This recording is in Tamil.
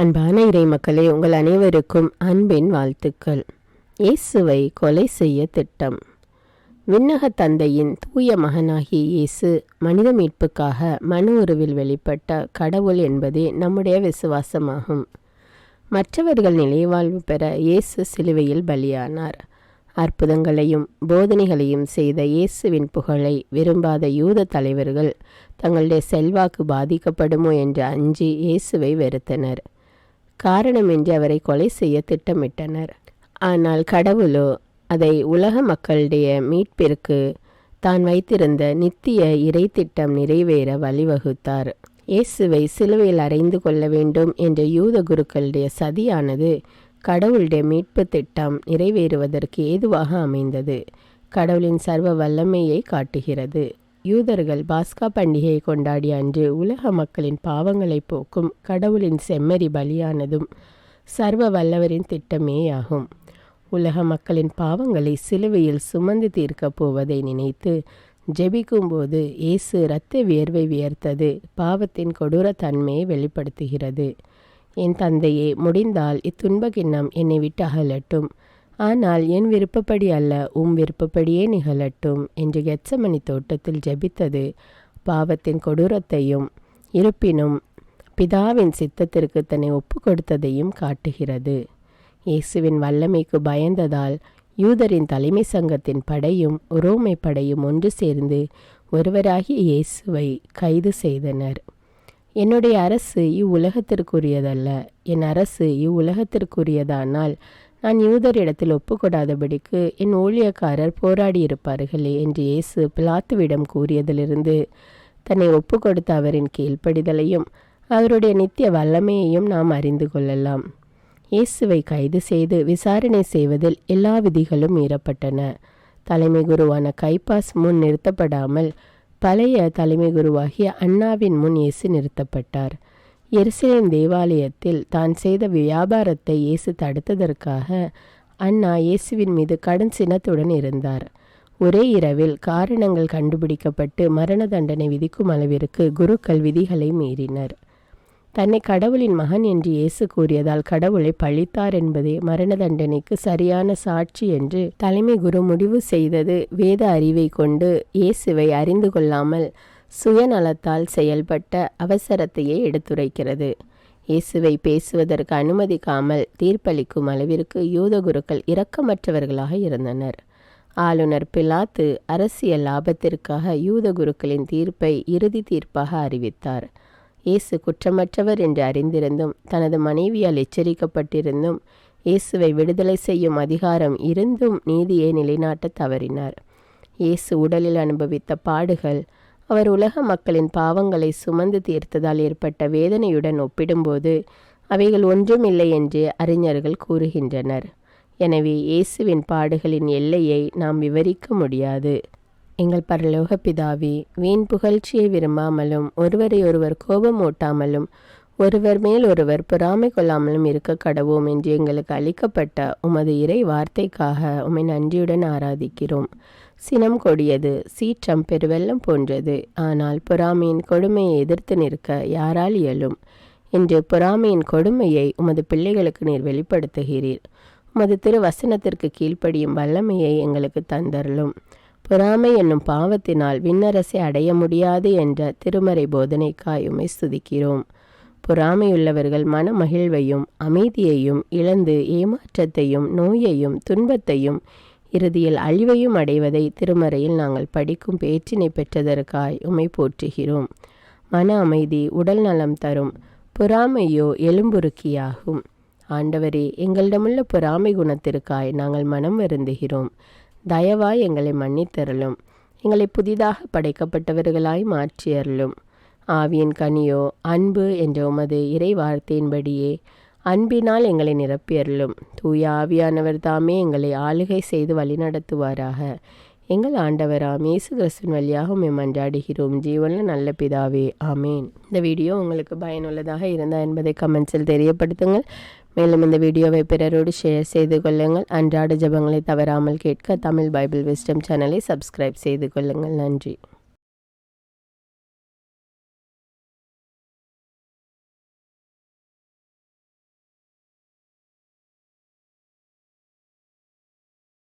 அன்பான இறை மக்களே உங்கள் அனைவருக்கும் அன்பின் வாழ்த்துக்கள். இயேசுவை கொலை செய்ய திட்டம். விண்ணக தந்தையின் தூய மகனாகிய இயேசு மனித மீட்புக்காக மனு உருவில் வெளிப்பட்ட கடவுள் என்பதே நம்முடைய விசுவாசமாகும். மற்றவர்கள் நிலைவாழ்வு பெற இயேசு சிலுவையில் பலியானார். அற்புதங்களையும் போதனைகளையும் செய்த இயேசுவின் புகழை விரும்பாத யூத தலைவர்கள் தங்களுடைய செல்வாக்கு பாதிக்கப்படுமோ என்று அஞ்சி இயேசுவை வெறுத்தனர். காரணமின்றி அவரை கொலை செய்ய திட்டமிட்டனர். ஆனால் கடவுளோ அதை உலக மக்களுடைய மீட்பிற்கு தான் வைத்திருந்த நித்திய இறை திட்டம் நிறைவேற வழிவகுத்தார். இயேசுவை சிலுவையில் அறைந்து கொள்ள வேண்டும் என்ற யூத குருக்களுடைய சதியானது கடவுளுடைய மீட்பு திட்டம் நிறைவேறுவதற்கு ஏதுவாக அமைந்தது. கடவுளின் சர்வ வல்லமையை காட்டுகிறது. யூதர்கள் பாஸ்கா பண்டிகையை கொண்டாடிய அன்று உலக மக்களின் பாவங்களை போக்கும் கடவுளின் செம்மறி பலியானதும் சர்வ வல்லவரின் திட்டமேயாகும். உலக மக்களின் பாவங்களை சிலுவையில் சுமந்து தீர்க்கப் போவதை நினைத்து ஜெபிக்கும்போது இயேசு இரத்த வியர்வை வியர்த்தது பாவத்தின் கொடூர தன்மையை வெளிப்படுத்துகிறது. என் தந்தையே முடிந்தால் இத்துன்ப கிண்ணம் என்னை விட்டு அகலட்டும். ஆனால் என் விருப்பப்படி அல்ல உம் விருப்பப்படியே நிகழட்டும் என்று கெச்சமணி தோட்டத்தில் ஜெபித்தது. பாவத்தின் கொடூரத்தையும் இருப்பினும் பிதாவின் சித்தத்திற்கு தன்னை ஒப்பு கொடுத்ததையும் காட்டுகிறது. இயேசுவின் வல்லமைக்கு பயந்ததால் யூதரின் தலைமை சங்கத்தின் படையும் உரோமை படையும் ஒன்று சேர்ந்து ஒருவராகிய இயேசுவை கைது செய்தனர். என்னுடைய அரசு இவ்வுலகத்திற்குரியதல்ல. என் அரசு இவ்வுலகத்திற்குரியதானால் நான் யூதரிடத்தில் ஒப்புக்கொடாதபடிக்கு என் ஊழியக்காரர் போராடியிருப்பார்களே என்று இயேசு பிலாத்துவிடம் கூறியதிலிருந்து தன்னை ஒப்புக்கொடுத்த அவரின் கீழ்ப்படிதலையும் அவருடைய நித்திய வல்லமையையும் நாம் அறிந்து கொள்ளலாம். இயேசுவை கைது செய்து விசாரணை செய்வதில் எல்லா விதிகளும் மீறப்பட்டன. தலைமை குருவான கைப்பாஸ் முன் நிறுத்தப்படாமல் பழைய தலைமை குருவாகிய அண்ணாவின் முன் இயேசு நிறுத்தப்பட்டார். எருசலேம் தேவாலயத்தில் தான் செய்த வியாபாரத்தை இயேசு தடுத்ததற்காக அண்ணா இயேசுவின் மீது கடும் சினத்துடன் இருந்தார். ஒரே இரவில் காரணங்கள் கண்டுபிடிக்கப்பட்டு மரண தண்டனை விதிக்கும் அளவிற்கு குருக்கள் விதிகளை மீறினர். தன்னை கடவுளின் மகன் என்று இயேசு கூறியதால் கடவுளை பழித்தார் என்பதே மரண தண்டனைக்கு சரியான சாட்சி என்று தலைமை குரு முடிவு செய்தது. வேத அறிவை கொண்டு இயேசுவை அறிந்து கொள்ளாமல் சுயநலத்தால் செயல்பட்ட அவசரத்தையே எடுத்துரைக்கிறது. இயேசுவை பேசுவதற்கு அனுமதிக்காமல் தீர்ப்பளிக்கும் அளவிற்கு யூத குருக்கள் இரக்கமற்றவர்களாக இருந்தனர். ஆளுநர் பிலாத்து அரசியல் லாபத்திற்காக யூத குருக்களின் தீர்ப்பை இறுதி தீர்ப்பாக அறிவித்தார். இயேசு குற்றமற்றவர் என்று அறிந்திருந்தும் தனது மனைவியால் எச்சரிக்கப்பட்டிருந்தும் இயேசுவை விடுதலை செய்யும் அதிகாரம் இருந்தும் நீதியை நிலைநாட்ட தவறினார். இயேசு உடலில் அனுபவித்த பாடுகள் அவர் உலக மக்களின் பாவங்களை சுமந்து தீர்த்ததால் ஏற்பட்ட வேதனையுடன் ஒப்பிடும்போது அவைகள் ஒன்றுமில்லை என்று அறிஞர்கள் கூறுகின்றனர். எனவே இயேசுவின் பாடுகளின் எல்லையை நாம் விவரிக்க முடியாது. எங்கள் பரலோக பிதாவே வீண் புகழ்ச்சியை விரும்பாமலும் ஒருவரை ஒருவர் கோபமூட்டாமலும் ஒருவர் மேல் ஒருவர் பொறாமை கொள்ளாமலும் இருக்க கடவோம் என்று எங்களுக்கு அளிக்கப்பட்ட உமது இறை வார்த்தைக்காக உமை நன்றியுடன் ஆராதிக்கிறோம். சினம் கொடியது சீற்றம் பெருவெல்லம் போன்றது. ஆனால் பொறாமையின் கொடுமையை எதிர்த்து நிற்க யாரால் இயலும்? என்று பொறாமையின் கொடுமையை உமது பிள்ளைகளுக்கு நீர் வெளிப்படுத்துகிறீர். உமது திரு வசனத்திற்கு கீழ்ப்படியும் வல்லமையை எங்களுக்கு தந்தருளும். பொறாமை என்னும் பாவத்தினால் விண்ணரசை அடைய முடியாது என்ற திருமறை போதனைக்காய் உமை ஸ்துதிக்கிறோம். பொறாமையுள்ளவர்கள் மன மகிழ்வையும் அமைதியையும் இழந்து ஏமாற்றத்தையும் நோயையும் துன்பத்தையும் இறுதியில் அழிவையும் அடைவதை திருமறையில் நாங்கள் படிக்கும் பேச்சினை பெற்றதற்காய் உமை போற்றுகிறோம். மன அமைதி உடல் நலம் தரும் பொறாமையோ எலும்புருக்கியாகும். ஆண்டவரே எங்களிடமுள்ள பொறாமை குணத்திற்காய் நாங்கள் மனம் வருந்துகிறோம். தயவாய் எங்களை மன்னித்தருளும். எங்களை புதிதாக படைக்கப்பட்டவர்களாய் மாற்றியருளும். ஆவியின் கனியோ அன்பு என்ற உமது இறை வார்த்தையின்படியே அன்பினால் எங்களை நிரப்பியருளும். தூய ஆவியானவர் தாமே எங்களை ஆளுகை செய்து வழிநடத்துவாராக. எங்கள் ஆண்டவராம் இயேசு கிறிஸ்துவின் வழியாக உண்மை மன்றாடுகிறோம். ஜீவனில் நல்ல பிதாவே ஆமேன். இந்த வீடியோ உங்களுக்கு பயனுள்ளதாக இருந்தால் என்பதை கமெண்ட்ஸில் தெரியப்படுத்துங்கள். மேலும் இந்த வீடியோவை பிறரோடு ஷேர் செய்து கொள்ளுங்கள். அன்றாட ஜபங்களை தவறாமல் கேட்க தமிழ் பைபிள் விஸ்டம் சேனலை சப்ஸ்கிரைப் செய்து கொள்ளுங்கள். நன்றி.